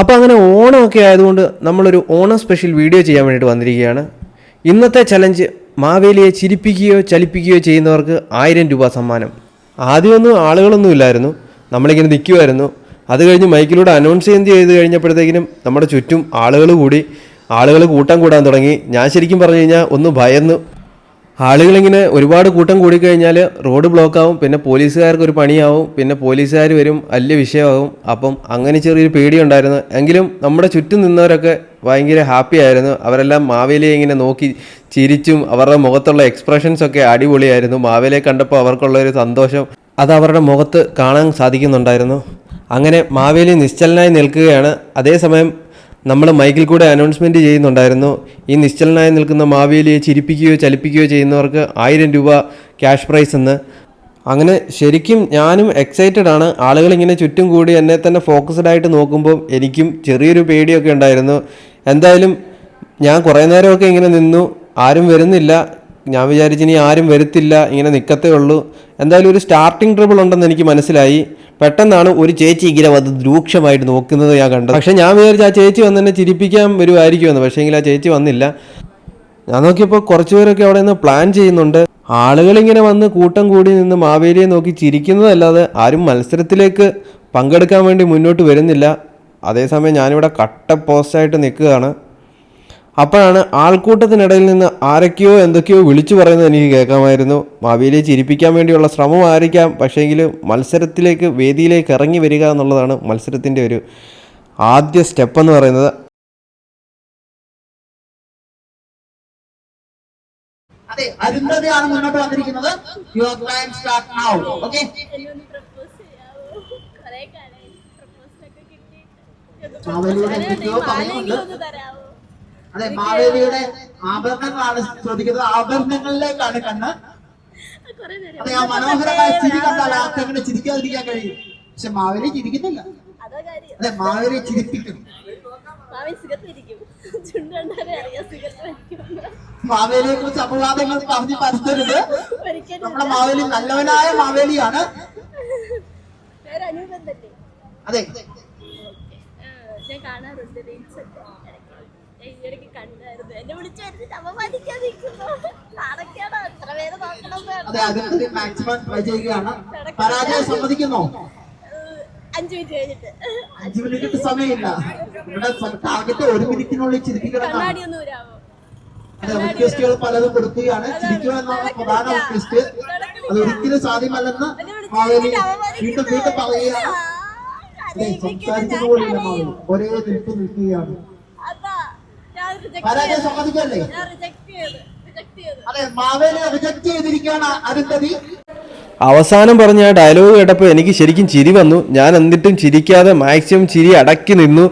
അപ്പോൾ അങ്ങനെ ഓണമൊക്കെ ആയതുകൊണ്ട് നമ്മളൊരു ഓണം സ്പെഷ്യൽ വീഡിയോ ചെയ്യാൻ വേണ്ടിയിട്ട് വന്നിരിക്കുകയാണ്. ഇന്നത്തെ ചലഞ്ച് മാവേലിയെ ചിരിപ്പിക്കുകയോ ചലിപ്പിക്കുകയോ ചെയ്യുന്നവർക്ക് ആയിരം രൂപ സമ്മാനം. ആദ്യമൊന്നും ആളുകളൊന്നും ഇല്ലായിരുന്നു. നമ്മളിങ്ങനെ നിൽക്കുമായിരുന്നു അത് കഴിഞ്ഞ് മൈക്കിലൂടെ അനൗൺസ് ചെയ്ത് ചെയ്ത് കഴിഞ്ഞപ്പോഴത്തേക്കിനും നമ്മുടെ ചുറ്റും ആളുകൾ കൂടി ആളുകൾ കൂട്ടം കൂടാൻ തുടങ്ങി. ഞാൻ ശരിക്കും പറഞ്ഞു കഴിഞ്ഞാൽ ഒന്ന് ഭയന്നു ആളുകളിങ്ങനെ ഒരുപാട് കൂട്ടം കൂടിക്കഴിഞ്ഞാൽ റോഡ് ബ്ലോക്ക് ആവും പിന്നെ പോലീസുകാർക്ക് ഒരു പണിയാവും പിന്നെ പോലീസുകാർ വരും വലിയ വിഷയമാകും. അപ്പം അങ്ങനെ ചെറിയൊരു പേടിയുണ്ടായിരുന്നു. എങ്കിലും നമ്മുടെ ചുറ്റും നിന്നവരൊക്കെ ഭയങ്കര ഹാപ്പി ആയിരുന്നു. അവരെല്ലാം മാവേലിയെ ഇങ്ങനെ നോക്കി ചിരിച്ചും അവരുടെ മുഖത്തുള്ള എക്സ്പ്രഷൻസ് ഒക്കെ അടിപൊളിയായിരുന്നു. മാവേലിയെ കണ്ടപ്പോൾ അവർക്കുള്ള ഒരു സന്തോഷം അത് അവരുടെ മുഖത്ത് കാണാൻ സാധിക്കുന്നുണ്ടായിരുന്നു. അങ്ങനെ മാവേലി നിശ്ചലനായി നിൽക്കുകയാണ്. അതേസമയം നമ്മൾ മൈക്കിൽ കൂടെ അനൗൺസ്മെന്റ് ചെയ്യുന്നുണ്ടായിരുന്നു. ഈ നിശ്ചലനായി നിൽക്കുന്ന മാവേലിയെ ചിരിപ്പിക്കുകയോ ചലിപ്പിക്കുകയോ ചെയ്യുന്നവർക്ക് ആയിരം രൂപ ക്യാഷ് പ്രൈസ് എന്ന്. അങ്ങനെ ശരിക്കും ഞാനും എക്സൈറ്റഡ് ആണ്. ആളുകൾ ഇങ്ങനെ ചുറ്റും കൂടി എന്നെ തന്നെ ഫോക്കസ്ഡ് ആയിട്ട് നോക്കുമ്പോൾ എനിക്കും ചെറിയൊരു പേടിയൊക്കെ ഉണ്ടായിരുന്നു. എന്തായാലും ഞാൻ കുറേ നേരമൊക്കെ ഇങ്ങനെ നിന്നു. ആരും വരുന്നില്ല. ഞാൻ വിചാരിച്ചിനി ആരും വരുത്തില്ല. ഇങ്ങനെ നിൽക്കത്തേ ഉള്ളൂ. എന്തായാലും ഒരു സ്റ്റാർട്ടിംഗ് ട്രബിൾ ഉണ്ടെന്ന് എനിക്ക് മനസ്സിലായി. പെട്ടെന്നാണ് ഒരു ചേച്ചി ഇങ്ങനെ വന്ന് രൂക്ഷമായിട്ട് നോക്കുന്നത് ഞാൻ കണ്ടത്. പക്ഷെ ഞാൻ വിചാരിച്ചു ആ ചേച്ചി വന്ന് എന്നെ ചിരിപ്പിക്കാൻ വരുമായിരിക്കുമെന്ന് പക്ഷേ എങ്കിൽ ആ ചേച്ചി വന്നില്ല. ഞാൻ നോക്കിയപ്പോൾ കുറച്ച് പേരൊക്കെ അവിടെ നിന്ന് പ്ലാൻ ചെയ്യുന്നുണ്ട്. ആളുകളിങ്ങനെ വന്ന് കൂട്ടം കൂടി നിന്ന് മാവേലിയെ നോക്കി ചിരിക്കുന്നതല്ലാതെ ആരും മത്സരത്തിലേക്ക് പങ്കെടുക്കാൻ വേണ്ടി മുന്നോട്ട് വരുന്നില്ല. അതേസമയം ഞാനിവിടെ കട്ട പോസ്റ്റായിട്ട് നിൽക്കുകയാണ്. അപ്പോഴാണ് ആൾക്കൂട്ടത്തിനിടയിൽ നിന്ന് ആരൊക്കെയോ എന്തൊക്കെയോ വിളിച്ചു പറയുന്നത് എനിക്ക് കേൾക്കാമായിരുന്നു. ഭാവിയിലെ ചിരിപ്പിക്കാൻ വേണ്ടിയുള്ള ശ്രമം ആയിരിക്കാം പക്ഷേങ്കിൽ മത്സരത്തിലേക്ക് വേദിയിലേക്ക് ഇറങ്ങി വരിക എന്നുള്ളതാണ് മത്സരത്തിന്റെ ഒരു ആദ്യ സ്റ്റെപ്പ് എന്ന് പറയുന്നത്. അതെ അരുന്ധതിയാണ് മുന്നോട്ട് വന്നിരിക്കുന്നത്. Your time start now okay എന്തൊക്കെയോ പറയുന്നുണ്ട്. അതെ മാവേലിയുടെ ആഭരണങ്ങളാണ് ചോദിക്കുന്നത്. ആഭരണങ്ങളിലേക്കാണ് കണ്ണ്. അതെ ആ മനോഹരമായ ചിരി കണ്ടാൽ ആർക്ക് അങ്ങനെ ചിരിക്കാതിരിക്കാൻ കഴിയും. പക്ഷെ മാവേലി ചിരിക്കുന്നില്ല. അതോ മാവേലി ചിരിപ്പിക്കും. മാവേലിയെ കുറിച്ച് അപവാദങ്ങൾ പറഞ്ഞു പരത്തരുത്. നമ്മുടെ മാവേലി നല്ലവനായ മാവേലിയാണ്. അതെ. ഞാൻ കാണാറുണ്ട് റീൽസ് ഒക്കെ എന്നെ വിളിച്ചു വരുന്നിട്ട് അപമാനിക്കാൻ നിൽക്കുന്നു. നാണക്കേടാ എത്ര പേര് നോക്കണം അതെ മാക്സിമം ട്രൈ ചെയ്യുകയാണ്. പരാജയം സമ്മതിക്കുന്നോ? അഞ്ച് മിനിറ്റ് കഴിഞ്ഞിട്ട്. അഞ്ചു മിനിറ്റ് സമയമില്ല. ഇവിടെ ടാർഗറ്റ് ഒരു മിനിറ്റിനുള്ളിൽ ചിരിപ്പിക്കണം കണ്ണാടി ഒന്ന് വരാമോ അതെ റിക്വസ്റ്റുകൾ പലതും കൊടുക്കുകയാണ്. ചിരിക്കുക എന്നാണ് പ്രധാന റിക്വസ്റ്റ് അത് ഒരിക്കലും സാധ്യമല്ലെന്ന് മാവേലി വീണ്ടും വീണ്ടും പറയുകയാണ്. പോലെയില്ല മാവേലി ഒരേ നിൽപ്പ് നിൽക്കുകയാണ്. പരാജയം സമ്മതിക്കല്ലേ? ഞാൻ റിജക്ട് ചെയ്ത്. റിജക്ട് ചെയ്ത്. അതെ മാവേലി റിജക്ട് ചെയ്തിരിക്കുകയാണ് അരുന്ധതി. അവസാനം പറഞ്ഞ ആ ഡയലോഗ് കേട്ടപ്പോൾ എനിക്ക് ശരിക്കും ചിരി വന്നു. ഞാൻ എന്നിട്ടും ചിരിക്കാതെ മാക്സിമം ചിരി അടക്കി നിന്നു.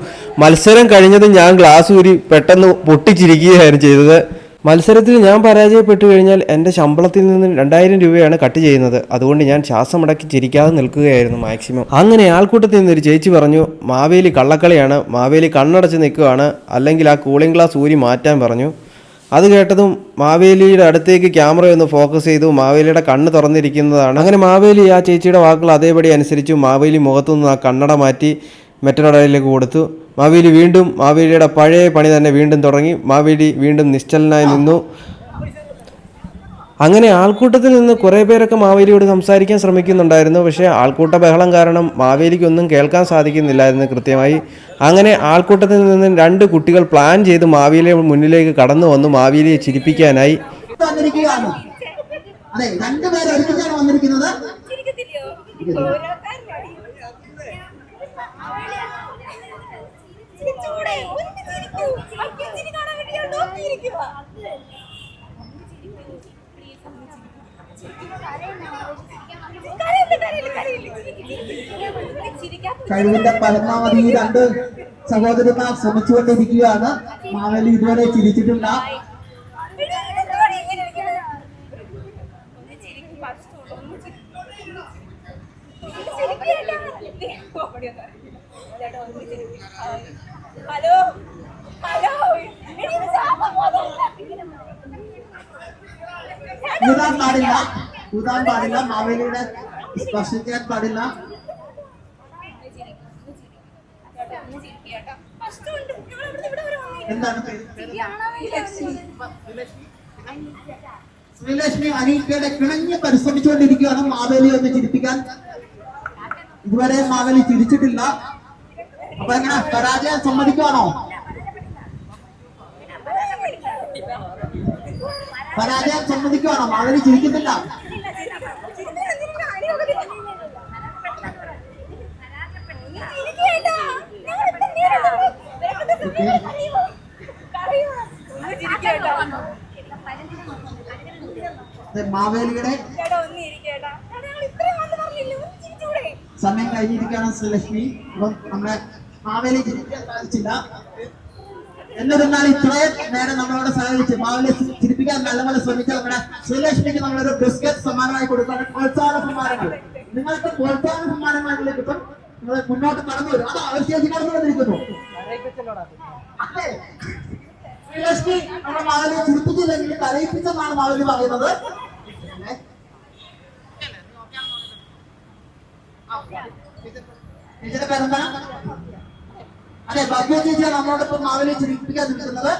മത്സരം കഴിഞ്ഞത് ഞാൻ ഗ്ലാസ് ഊരി പെട്ടെന്ന് പൊട്ടിച്ചിരിക്കുകയായിരുന്നു ചെയ്തത്. മത്സരത്തിൽ ഞാൻ പരാജയപ്പെട്ടു കഴിഞ്ഞാൽ എന്റെ ശമ്പളത്തിൽ നിന്ന് രണ്ടായിരം രൂപയാണ് കട്ട് ചെയ്യുന്നത്. അതുകൊണ്ട് ഞാൻ ശ്വാസം അടക്കി ചിരിക്കാതെ നിൽക്കുകയായിരുന്നു മാക്സിമം. അങ്ങനെ ആൾക്കൂട്ടത്തിൽ നിന്നൊരു ചേച്ചി പറഞ്ഞു മാവേലി കള്ളക്കളിയാണ് മാവേലി കണ്ണടച്ച് നിൽക്കുകയാണ് അല്ലെങ്കിൽ ആ കൂളിംഗ് ഗ്ലാസ് ഊരി മാറ്റാൻ പറഞ്ഞു. അത് കേട്ടതും മാവേലിയുടെ അടുത്തേക്ക് ക്യാമറ ഒന്ന് ഫോക്കസ് ചെയ്തു മാവേലിയുടെ കണ്ണ് തുറന്നിരിക്കുന്നതാണ്. അങ്ങനെ മാവേലി ആ ചേച്ചിയുടെ വാക്കുകൾ അതേപടി അനുസരിച്ചു മാവേലി മുഖത്തുനിന്ന് ആ കണ്ണട മാറ്റി മറ്റൊരാളിലേക്ക് കൊടുത്തു. മാവേലി വീണ്ടും മാവേലിയുടെ പഴയ പണി തന്നെ വീണ്ടും തുടങ്ങി. മാവേലി വീണ്ടും നിശ്ചലനായി നിന്നു. അങ്ങനെ ആൾക്കൂട്ടത്തിൽ നിന്ന് കുറേ പേരൊക്കെ മാവേലിയോട് സംസാരിക്കാൻ ശ്രമിക്കുന്നുണ്ടായിരുന്നു. പക്ഷേ ആൾക്കൂട്ട ബഹളം കാരണം മാവേലിക്കൊന്നും കേൾക്കാൻ സാധിക്കുന്നില്ലായിരുന്നു കൃത്യമായി. അങ്ങനെ ആൾക്കൂട്ടത്തിൽ നിന്ന് രണ്ട് കുട്ടികൾ പ്ലാൻ ചെയ്ത് മാവേലിയെ മുന്നിലേക്ക് കടന്നു വന്നു. മാവേലിയെ ചിരിപ്പിക്കാനായി. അതെ രണ്ടുപേരും ഒരുമിച്ചാണ് വന്നിരിക്കുന്നത്. കഴിവിന്റെ പരമാവധി രണ്ട് സഹോദരന്മാർ ശ്രമിച്ചുകൊണ്ടിരിക്കുകയാണ്. മാവേലി ഇതുവരെ ചിരിച്ചിട്ടില്ല. ഹലോ ഊതാൻ പാടില്ല. ഊതാൻ പാടില്ല. മാവേലിയുടെ സ്പർശിക്കാൻ പാടില്ല. എന്താണ് ശ്രീലക്ഷ്മി അനീഷയുടെ കിണഞ്ഞ് പരിശ്രമിച്ചുകൊണ്ടിരിക്കുകയാണ് മാവേലി ഒന്ന് ചിരിപ്പിക്കാൻ. ഇതുവരെ മാവേലി ചിരിച്ചിട്ടില്ല. അപ്പൊ എങ്ങനെ? പരാജയം സമ്മതിക്കുവാണോ? പരാജയം സമ്മതിക്കുവാണോ? മാവേലി ചിരിക്കുന്നില്ല. മാവേലിയുടെ സമയം കഴിഞ്ഞിരിക്കുകയാണ് ശ്രീലക്ഷ്മി. അപ്പം നമ്മുടെ മാവേലി ചിരിക്കാൻ സാധിച്ചില്ല. എന്നിരുന്നാൽ ഇത്രയും നേരം നമ്മളോട് സഹകരിച്ച് മാവിലെ ചിരിപ്പിക്കാൻ നല്ലപോലെ ശ്രമിച്ച നമ്മുടെ ശ്രീലക്ഷ്മിക്ക് നമ്മളൊരു ബിസ്ക്കറ്റ് സമ്മാനമായി കൊടുക്കാൻ പ്രോത്സാഹന സമ്മാനങ്ങൾ. നിങ്ങൾക്ക് പ്രോത്സാഹന സമ്മാനങ്ങൾ കിട്ടും നിങ്ങൾ മുന്നോട്ട് കടന്നു വരും. അത് ആവശ്യം കടന്നു വന്നിരിക്കുന്നു. അതെ. നമ്മുടെ മാവേലിയെ ചിരിപ്പിച്ചില്ലെങ്കിൽ കരയിപ്പിച്ചെന്നാണ് മാവേലി പറയുന്നത്. ടീച്ചറുടെ പേരെന്താണ് അതെ ഭവ്യ ചേച്ചിയാണ് നമ്മളോടൊപ്പം മാവിനെ ചിരിപ്പിക്കാൻ നിൽക്കുന്നത്.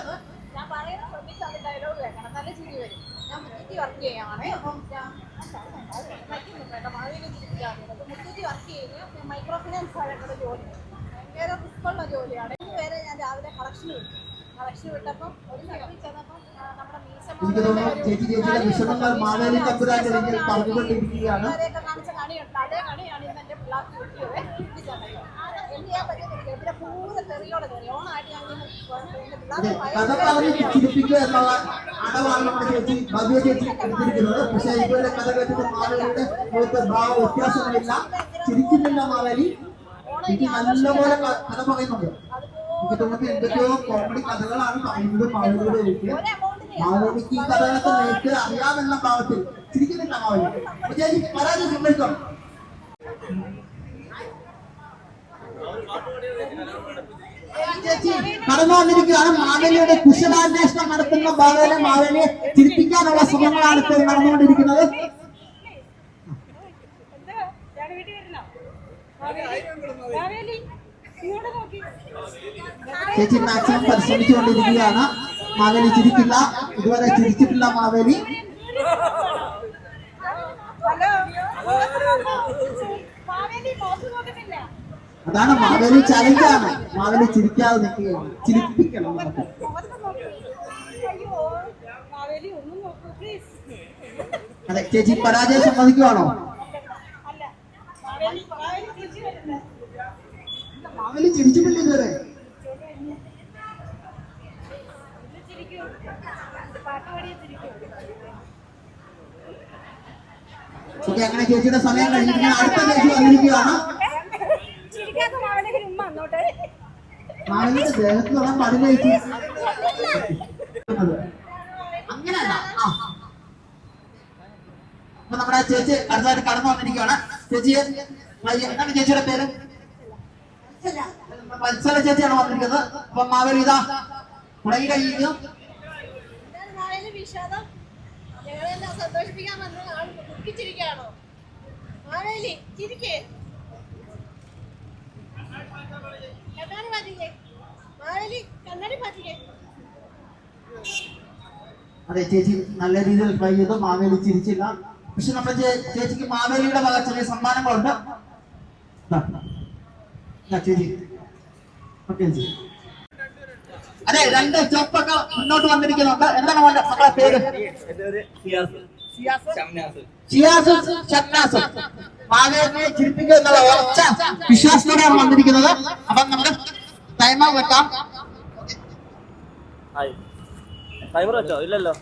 വർക്ക് ചെയ്യാണേ അപ്പം മുത്തൂറ്റി മൈക്രോ ഫിനാൻസ് ആയിട്ടുള്ള ജോലി. ഭയങ്കര റിസ്ക്കുള്ള ജോലിയാണ്. ഇന്ന് വരെ ഞാൻ രാവിലെ കളക്ഷൻ വിട്ടു. കളക്ഷൻ വിട്ടപ്പം ഒരു സ്ഥലത്തിൽ ചെന്നപ്പം നമ്മുടെ കാണിച്ച കണിയുണ്ട് അതേ കണിയാണ് ഇന്ന് എന്റെ പിള്ളേർക്ക് കിട്ടിയത്. കഥ പറഞ്ഞ് ചിരിപ്പിക്കുക എന്നുള്ള അടവാണ് നമ്മുടെ ചേച്ചി ഭവ്യ ചേച്ചി എടുത്തിരിക്കുന്നത് പക്ഷെ ഇതുവരെ കഥ കേട്ടിട്ട് മാവേലിയുടെ മുഖത്ത് ഭാവ വ്യത്യാസങ്ങളില്ല ചിരിക്കുന്നില്ല മാവേലി എനിക്ക് നല്ലപോലെ കഥ പറയുന്നുണ്ട്. എനിക്ക് തോന്നുന്നു എന്തൊക്കെയോ കോമഡി കഥകളാണ് പറയുന്നത് മാവേലിയുടെ വീട്ടിൽ മാവേലിക്ക് ഈ കഥകളൊക്കെ നേരിട്ട് അറിയാമെന്ന ഭാവത്തിൽ ചിരിക്കുന്നില്ല മാവേലി അപ്പൊ ചേച്ചി പരാജയം സമ്മതിക്കാം ചേച്ചി കടന്നു വന്നിരിക്കുകയാണ് മാവേലിയുടെ കുശലാന്വേഷണം നടത്തുന്ന ബാലനെ മാവേലിയെ ചിരിപ്പിക്കാനുള്ള ശ്രമങ്ങളാണ് ഇപ്പോൾ നടന്നുകൊണ്ടിരിക്കുന്നത്. ചേച്ചി മാക്സിമം പരിശ്രമിച്ചുകൊണ്ടിരിക്കുകയാണ് മാവേലി ചിരിക്കില്ല ഇതുവരെ ചിരിച്ചിട്ടില്ല മാവേലി. മാവേലി നോക്കുന്നില്ല. അതാണ് മാവേലി ചലഞ്ചാണ് മാവേലി ചിരിക്കാതെ നിൽക്കുകയാണ്. ചിരിപ്പിക്കണം നമുക്ക്. അതെ ചേച്ചി പരാജയം സമ്മതിക്കുവാണോ? മാവേലി ചിരിച്ചിട്ടില്ല ഇതുവരെ? അങ്ങനെ ചേച്ചിയുടെ സമയം കഴിഞ്ഞിട്ട് അടുത്ത ചേച്ചി വന്നിരിക്കുകയാണ് ചിരിക്കാത്ത മാവേലിക്ക് ഉമ്മ അങ്ങോട്ട് മാവേലിയുടെ ദേഹത്ത് തൊടാൻ പാടില്ല ചേച്ചി. അങ്ങനെയല്ല. ആ. നമ്മുടെ ചേച്ചി അടുത്തായിട്ട് കടന്നു വന്നിരിക്കുകയാണ്. ചേച്ചി എന്താണ് ചേച്ചിയുടെ പേര്? മത്സര ചേച്ചിയാണ് വന്നിരിക്കുന്നത്. അപ്പൊ മാവേലി ഇതാ. തുടങ്ങി കഴിഞ്ഞു വിഷാദം? ഞങ്ങളെല്ലാം സന്തോഷിപ്പിക്കാൻ വന്ന ആൾ ദുഃഖിച്ചിരിക്കുകയാണോ ചിരിക്കേ. കണ്ണാടി മാറ്റിക്കേ. മാവേലി കണ്ണാടി മാറ്റിക്കേ. അതെ ചേച്ചി നല്ല രീതിയിൽ ട്രൈ ചെയ്തു. മാവേലി ചിരിച്ചില്ല. പക്ഷെ നമ്മുടെ ചേച്ചിക്ക് മാവേലിയുടെ വക ചെറിയ സമ്മാനങ്ങളുണ്ട്. ചേച്ചി. ചേച്ചി. അതെ രണ്ട് ചെപ്പൊക്കെ മുന്നോട്ട് വന്നിരിക്കുന്നുണ്ട്. എന്താണ് മോന്റെ മക്കളെ പേര്? ഷിയാസ് ഷംനാസ്. മാവേലിനെ ചിരിപ്പിക്കുക എന്നുള്ള ഉറച്ച വിശ്വാസത്തോടെയാണ് വന്നിരിക്കുന്നത്. അപ്പം നമുക്ക് ടൈമർ വെക്കാം. ടൈമർ വെച്ചോ? ഇല്ലല്ലോ.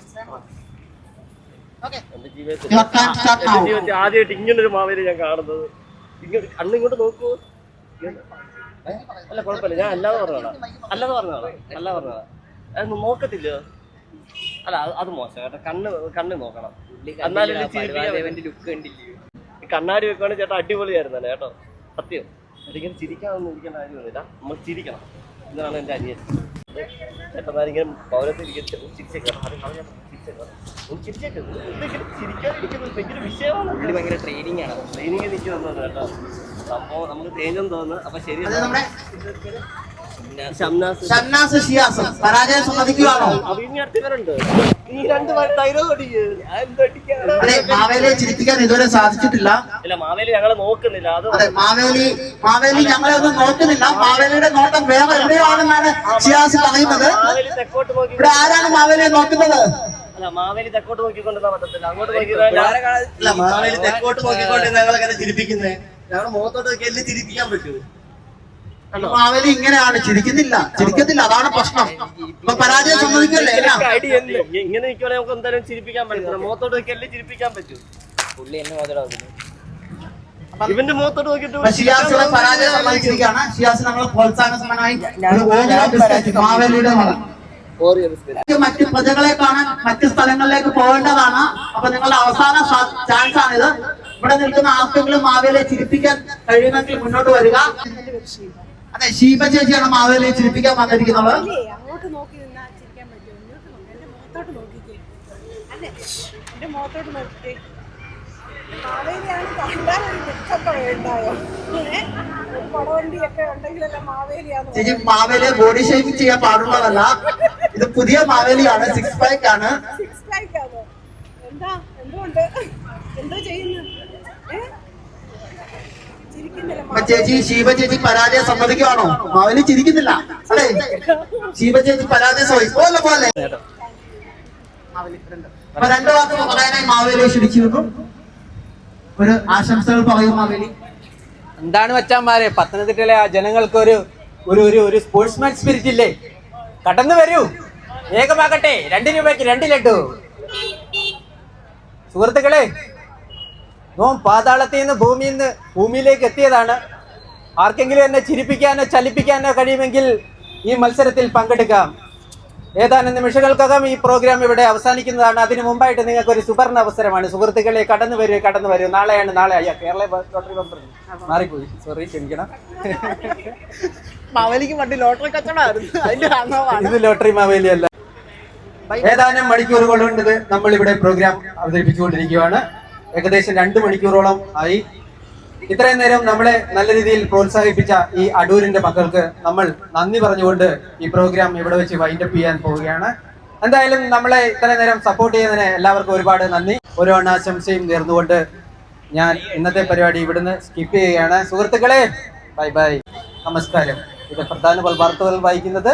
ഓക്കെ എന്റെ ജീവിതത്തിൽ ആദ്യമായിട്ട് ഇങ്ങനൊരു മാവേലി ഞാൻ കാണുന്നത്. ഇങ്ങോട്ട് കണ്ണിങ്ങോട്ട് നോക്കൂ. അല്ല കുഴപ്പമില്ല. ഞാൻ അല്ലാതെ പറഞ്ഞോളാം അല്ലാതെ പറഞ്ഞോളാം അല്ലാതെ പറഞ്ഞോളാം അതൊന്നും നോക്കത്തില്ല അല്ല അത് അത് മോശം കേട്ടോ. കണ്ണ് കണ്ണ് നോക്കണം. എന്നാലും ലുക്ക് കണ്ടില്ലേ. കണ്ണാടി വെക്കുവാണെങ്കിൽ ചേട്ടാ അടിപൊളിയായിരുന്നല്ലേ കേട്ടോ. സത്യം. ഒരിക്കലും ചിരിക്കാനൊന്നും ഇരിക്കേണ്ട കാര്യമൊന്നുമില്ല. നമ്മൾ ചിരിക്കണം. ഇതാണ് എന്റെ അനിയൻ. ചേട്ടന്മാരിങ്ങനെ പൗരത്തിൽ ചിരിച്ചേക്കണം അത് കളയാൻ ചിരിച്ചേക്കണം ഒന്ന് ചിരിച്ചേക്കുന്നത് എന്തെങ്കിലും ചിരിക്കാതിരിക്കുന്നത് ഭയങ്കര വിഷയമാണ്. ഭയങ്കര ട്രെയിനിങ് ആണ്. ട്രെയിനിങ് നിൽക്കുന്നത് കേട്ടോ. സംഭവം നമുക്ക് തേഞ്ഞെന്ന് തോന്നുന്നു. അപ്പൊ ശരി നമ്മുടെ ഷംനാസ് ഷിയാസും പരാജയം സമ്മതിക്കുകയാണോ അതെ മാവേലിയെ ചിരിപ്പിക്കാൻ ഇതുവരെ സാധിച്ചിട്ടില്ല. ഇല്ല മാവേലി ഞങ്ങളെ നോക്കുന്നില്ല. അത് മാവേലി മാവേലി ഞങ്ങളെ ഒന്നും നോക്കുന്നില്ല. മാവേലിയുടെ നോട്ടം വേറെ എവിടെയാണെന്നാണ് ഷിയാസ് പറയുന്നത്. ഇവിടെ ആരാണ് മാവേലിയെ നോക്കുന്നത്? അല്ല മാവേലി തെക്കോട്ട് നോക്കിക്കൊണ്ടിരുന്ന പറ്റത്തില്ല. അങ്ങോട്ട് നോക്കി അല്ല മാവേലി തെക്കോട്ട് നോക്കിക്കൊണ്ട് ഞങ്ങളെങ്ങനെ ചിരിപ്പിക്കുന്നത് ഞങ്ങളുടെ മുഖത്തോട്ട് നോക്കി എല്ലാം ചിരിപ്പിക്കാൻ പറ്റൂ. മാവേലി ഇങ്ങനെയാണ് ചിരിക്കുന്നില്ല. ചിരിക്കത്തില്ല അതാണ് പ്രശ്നം. ഇപ്പൊ പരാജയം സമ്മതിക്കല്ലേ? ഇങ്ങനെ നിൽക്കുവാണെങ്കിൽ നമുക്ക് എന്തായാലും ചിരിപ്പിക്കാൻ പറ്റില്ല മുഖത്തോട്ട് നോക്കി എല്ലാം ചിരിപ്പിക്കാൻ പറ്റൂ. ഇവന്റെ മുഖത്തോട്ട് നോക്കിയിട്ട് അപ്പൊ ഷിയാസിനെ പരാജയം സമ്മതിച്ചിരിക്കുകയാണ്. ഷിയാസ് നമ്മൾ പ്രോത്സാഹന സമ്മാനമായി ഒരു ഓരോ ബിസ്ക്കറ്റ് മാവേലിയുടെ വക. മറ്റ് പ്രജകളെ കാണാൻ മറ്റ് സ്ഥലങ്ങളിലേക്ക് പോകേണ്ടതാണ്. അപ്പൊ നിങ്ങളുടെ അവസാന ചാൻസ് ആണിത്. ഇവിടെ നിൽക്കുന്ന ആർക്കെങ്കിലും മാവേലിയെ ചിരിപ്പിക്കാൻ കഴിയുമെങ്കിൽ മുന്നോട്ട് വരിക. അതെ ഷീബ ചേച്ചിയാണ് മാവേലിയെ ചിരിപ്പിക്കാൻ വന്നിരിക്കുന്നത്. അങ്ങോട്ട് നോക്കി നിന്നാൽ ചിരിക്കാൻ പറ്റുമോ? മുഖത്തോട്ട് നോക്കിക്കേ. അല്ലേ? മുഖത്തോട്ട് നോക്കിക്കേ. മാവേലിയാണ് കണ്ടാൽ ഒരു ദുഃഖമൊക്കെ ഉണ്ടായോ പടവണ്ടിയൊക്കെ ഉണ്ടെങ്കിലല്ല ചേച്ചി മാവേലിയെ ബോഡി ഷേപ്പ് ചെയ്യാൻ പാടുള്ളതല്ല. ഇത് പുതിയ മാവേലിയാണ് സിക്സ് പാക്ക് ആണ്. സിക്സ് പാക്ക് ആണോ? എന്താ? എന്തുകൊണ്ട്? എന്തോ ചെയ്യുന്നു ചേച്ചി ശിവ ചേച്ചി പരാജയം സമ്മതിക്കുവാണോ? അവന് ചിരിക്കുന്നില്ല. അല്ലേ? ശിവ ചേച്ചി പരാജയം സമ്മതിക്കും പോലെ പോലെ അപ്പൊ രണ്ടു വാക്ക് പറയാനായി മാവേലി ക്ഷണിച്ചിരുന്നു ഒരു ആശംസകൾ പറയും മാവേലി. എന്താണ് മച്ചാന്മാരെ? പത്തനംതിട്ടയിലെ ആ ജനങ്ങൾക്ക് ഒരു ഒരു ഒരു ഒരു സ്പോർട്സ്മാൻ സ്പിരിറ്റ് ഇല്ലേ? കടന്നു വരൂ. വേഗമാകട്ടെ. രണ്ട് രൂപയ്ക്ക് രണ്ട് ലഡു. സുഹൃത്തുക്കളെ നോം പാതാളത്തിൽ നിന്ന് ഭൂമിയിൽ നിന്ന് ഭൂമിയിലേക്ക് എത്തിയതാണ്. ആർക്കെങ്കിലും എന്നെ ചിരിപ്പിക്കാനോ ചലിപ്പിക്കാനോ കഴിയുമെങ്കിൽ ഈ മത്സരത്തിൽ പങ്കെടുക്കാം. ഏതാനും നിമിഷങ്ങൾക്കകം ഈ പ്രോഗ്രാം ഇവിടെ അവസാനിക്കുന്നതാണ്. അതിന് മുമ്പായിട്ട് നിങ്ങൾക്ക് ഒരു സുവർണ അവസരമാണ്. സുഹൃത്തുക്കളെ കടന്നു വരൂ കടന്നു വരൂ. നാളെയാണ് നാളെ അയ്യാ കേരള ലോട്ടറി ബമ്പർ മാറിപ്പോയി. സോറി ക്ഷമിക്കണം. മാവേലിക്ക് പണ്ട് ലോട്ടറി കച്ചവടമായിരുന്നു. ഇത് ലോട്ടറി മാവേലി അല്ല. ഏതാനും മണിക്കൂറുകൾ കൊണ്ട് നമ്മൾ ഇവിടെ പ്രോഗ്രാം അവതരിപ്പിച്ചുകൊണ്ടിരിക്കുകയാണ്. ഏകദേശം രണ്ട് മണിക്കൂറോളം ആയി. ഇത്രയും നേരം നമ്മളെ നല്ല രീതിയിൽ പ്രോത്സാഹിപ്പിച്ച ഈ അടൂരിന്റെ മക്കൾക്ക് നമ്മൾ നന്ദി പറഞ്ഞുകൊണ്ട് ഈ പ്രോഗ്രാം ഇവിടെ വെച്ച് വൈൻഡപ്പ് ചെയ്യാൻ പോവുകയാണ്. എന്തായാലും നമ്മളെ ഇത്രയും നേരം സപ്പോർട്ട് ചെയ്യുന്നതിന് എല്ലാവർക്കും ഒരുപാട് നന്ദി. ഒരു ആശംസയും നേർന്നുകൊണ്ട് ഞാൻ ഇന്നത്തെ പരിപാടി ഇവിടുന്ന് സ്കിപ്പ് ചെയ്യുകയാണ്. സുഹൃത്തുക്കളെ ബൈ ബൈ നമസ്കാരം. ഇത് പ്രധാന വാർത്തകൾ വായിക്കുന്നത്